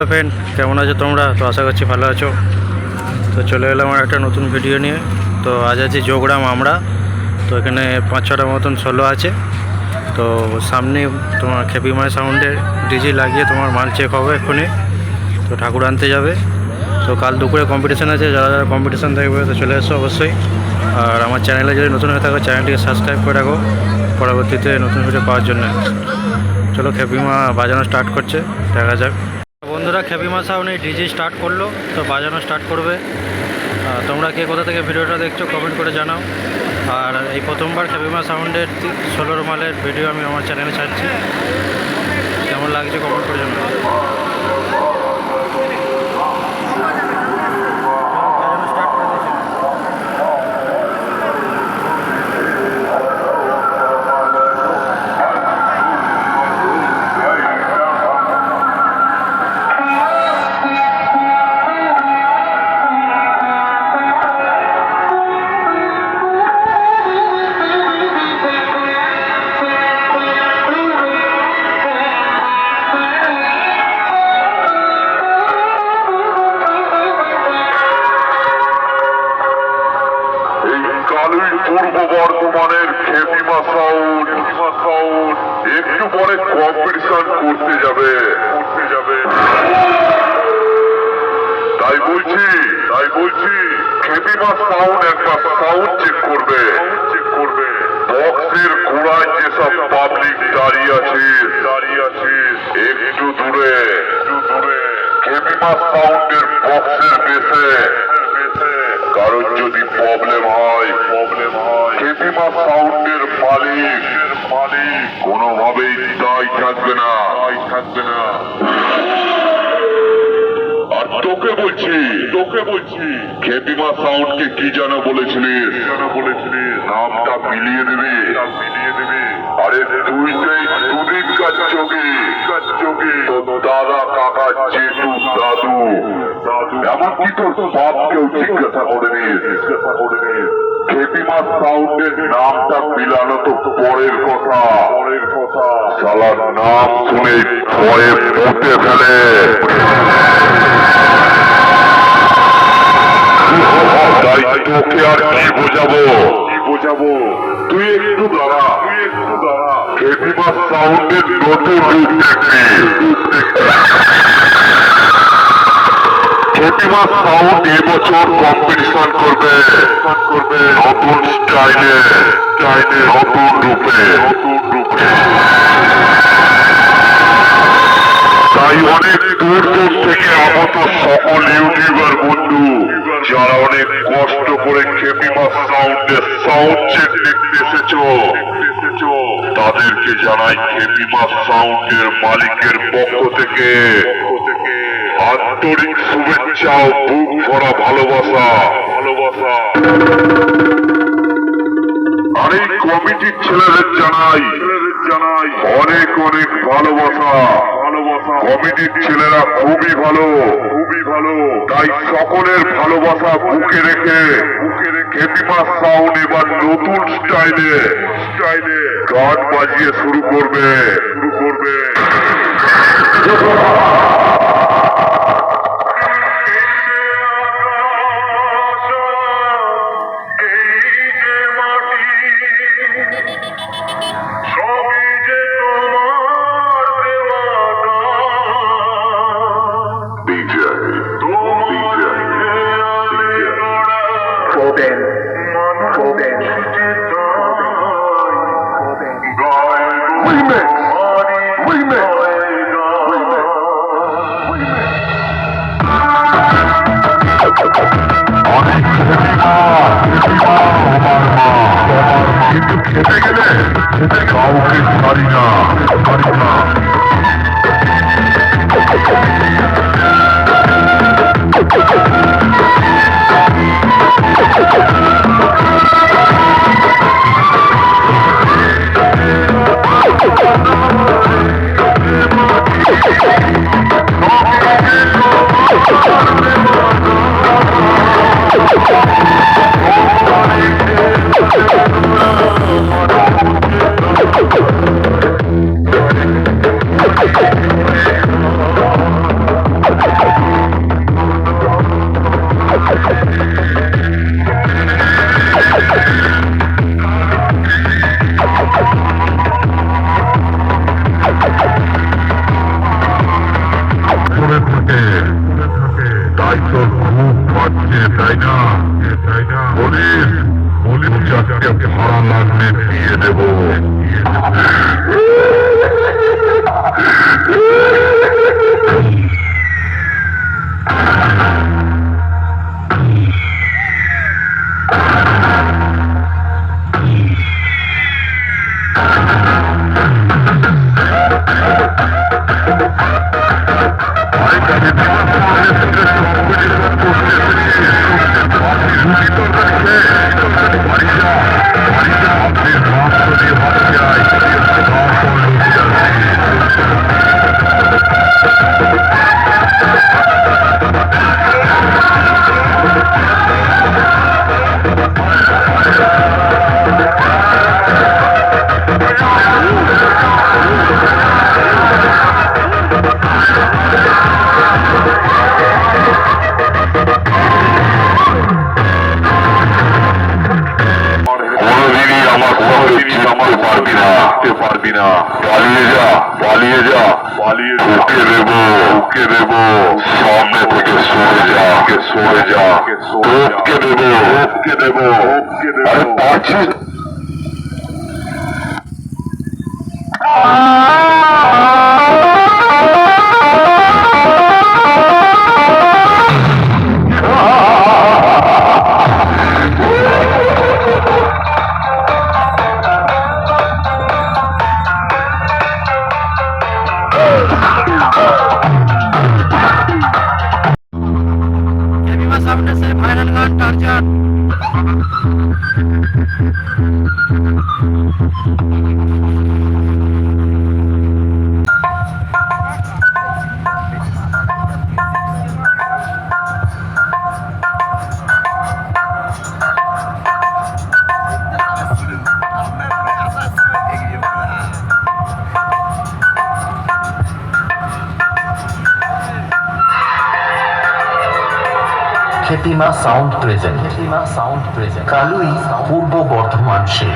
Friend কেমন আছো তোমরা? তো আশা করছি ভালো আছো। তো চলে এলাম আমার একটা নতুন ভিডিও নিয়ে। তো আজ আছি যোগরাম আমরা। তো এখানে পাঁচ ছটা মতন ষোলো আছে। তো সামনে তোমার খেপিমায় সাউন্ডের ডিজি লাগিয়ে তোমার মাল চেক হবে এক্ষুনি। তো ঠাকুর আনতে যাবে। তো কাল দুপুরে কম্পিটিশান আছে, যারা যারা কম্পিটিশান থাকবে তো চলে এসো অবশ্যই। আর আমার চ্যানেলে যদি নতুন হয়ে থাকো চ্যানেলটিকে সাবস্ক্রাইব করে রাখো। পরবর্তীতে নতুন ভিডিও পাওয়ার জন্য। চলো খেপিমা বাজানো স্টার্ট করছে। দেখা যাক। বন্ধুরা খেপিমা সাউন্ড এই ডিজি স্টার্ট করল, তো বাজানো স্টার্ট করবে। তোমরা কে কোথা থেকে ভিডিওটা দেখছ কমেন্ট করে জানাও। আর এই প্রথমবার খেপিমা সাউন্ডের ষোলোর মালের ভিডিও আমি আমার চ্যানেলে ছাড়ছি। কেমন লাগছে কমেন্ট করে জানাও। একটু পরে কম্পিটিশন করতে যাবে। করতে যাবে তাই বলছি তাই বলছি খেপিমা সাউন্ড একবার সাউন্ড চেক করবে। চেক করবে বক্সের গোড়ায় যেসব পাবলিক দাঁড়িয়ে আছে দাঁড়িয়ে আছে একটু দূরে। একটু দূরে খেপিমা সাউন্ডের বক্সের বেসে কারোর যদি প্রবলেম হয় প্রবলেম হয় খেপিমা সাউন্ডের মালিক মালিক কোনোভাবেই দায় থাকবে না দায় থাকবে না। আর তোকে বলছি তোকে বলছি। খেপিমা সাউন্ডকে কি যেন বলেছিলিস যেন বলেছিলিস নামটা মিলিয়ে দেবে। মিলিয়ে দেবে। আরে তুই তো এই দুদিন কাজ চোখে কাজ চোখে? তো দাদা কাকা জেঠু দাদু এমনকি তোর বাপকেও জিজ্ঞাসা করে নিস জিজ্ঞাসা করে নিস খেপিমা সাউন্ডের নামটা মিলানো তো পরের কথা। পরের কথা শালার নাম শুনে ভয়ে পুঁতে ফেলে। তোকে আর কি বোঝাবো? কি বোঝাবো তুই একটু দাঁড়া। তুই একটু দাঁড়া খেপিমা সাউন্ডের নতুন রূপ দেখবি। এবছর কম্পিটিশন করবে করবে। নতুন স্টাইলে স্টাইলে নতুন রূপে নতুন রূপে। তাই অনেক দূর দূর থেকে আগত সকল ইউটিউবার বন্ধু, যারা অনেক কষ্ট করে খেপিমা সাউন্ডের সাউন্ড চেক দেখতে এসেছ, তাদেরকে জানাই খেপিমা সাউন্ডের মালিকের পক্ষ থেকে। আন্তরিক শুভেচ্ছা ও বুক ভরা ভালোবাসা। ভালোবাসা আর কমিটির ছেলেদের জানাই। জানাই অনেক অনেক ভালোবাসা। ভালোবাসা কমিটির ছেলেরা খুবই ভালো। খুবই ভালো তাই সকলের ভালোবাসা বুকে রেখে বুকে রেখে হেপিমা সাউন্ড এবার নতুন স্টাইলে স্টাইলে গান বাজিয়ে শুরু করবে শুরু করবে। 가오리 살이냐 살이구나 বলি চারটে ভাড়া লাগলে দিয়ে দেবো কোনোদিনই পালিয়ে ঢুকে দেব ঢুকে দেব সামনে থেকে সরে যা সরে যা ঢুকে দেব ঢুকে দেব আরে পাচ্ছিস বিমা সামনে সে ফাইনাল গান Tarzan Khetima sound present Khetima sound present Kalui Purba Bardhaman সে